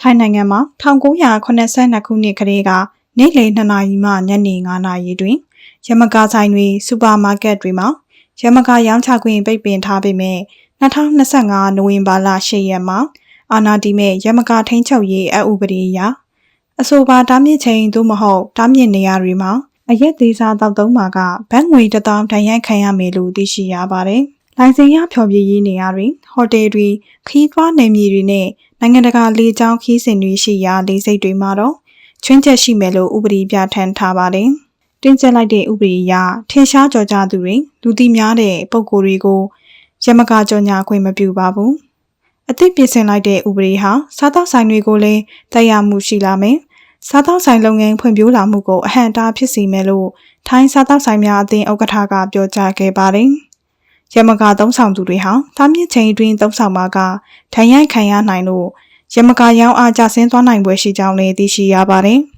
ထိုင်းနိုင်ငံမှာ1982ခုနှစ်ကလေးကနေ့လယ်2နာရီမှညနေ9နာရီတွင်ရမကာဆိုင်တွေစူပါမားကတ်တွေမှာရမကာရောင်းချခွင့်ပိတ်ပင်ထားပေမဲ့2025နိုဝင်ဘာလ10ရက်မှာအာနာတီမဲ့ရမကာထိန်းချုပ်ရေးအဥပဒေအရအဆိုပါတားမြစ်ချိန်သို့မဟုတ်တားမြစ်နေရာတွေမှာအရက်သေးစားတောက်သုံးပါကဘတ်ငွေတစ်သောင်းတန်ရိုက်ခံရမယ်လို့သိရှိရပါတယ်။လိုင်စင်ရဖျော်ဖြေရေးနေရာတွေဟိုတယ်တွေခီးသွွားနယ်မြေတွေနဲ့ နိုင်ငံတကာလေကြောင်းခီးစဉ်တွေရှိရာလေဆိပ်တွေမှာတော့ချွင်းချက်ရှိမယ်လို့ဥပဒေပြဋ္ဌာန်းထားပါတယ်။တင်းကျပ်လိုက်တဲ့ဥပဒေအရထင်ရှားကြော်ကြားသူတွေလူသိများတဲ့ပုံကိုယ်တွေကိုရမကကြော်ညာခွင့်မပြုပါဘူး။အသစ်ပြင်ဆင်လိုက်တဲ့ဥပဒေဟာစားတောက်ဆိုင်တွေကိုလည်းတက်ရမှုရှိလာမယ်။စားတောက်ဆိုင်လုပ်ငန်းဖွံ့ဖြိုးလာမှုကိုအဟန့်အတားဖြစ်စေမယ်လို့ထိုင်းစားတောက်ဆိုင်များအသင်းဥက္ကဋ္ဌကပြောကြားခဲ့ပါတယ်။ ရမကသုံးဆောင်သူတွေဟာတားမြစ်ချိန်အတွင်းသုံးဆောင်မှာကထိုင်ရိုက်ခံရနိုင်လို့ရမကရောင်းအားကျဆင်းသွားနိုင်ပွဲရှိကြောင်းလည်းသိရှိရပါတယ်။